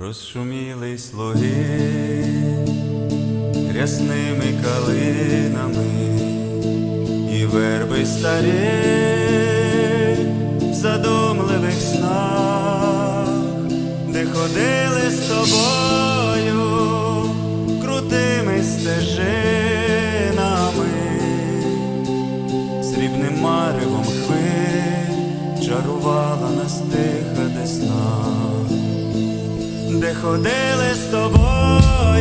Розшумілись луги рясними калинами і верби старі в задумливих снах, де ходили з тобою крутими стежинами, срібним маревом хвиль чарувала нас тиха десна де ходили з тобою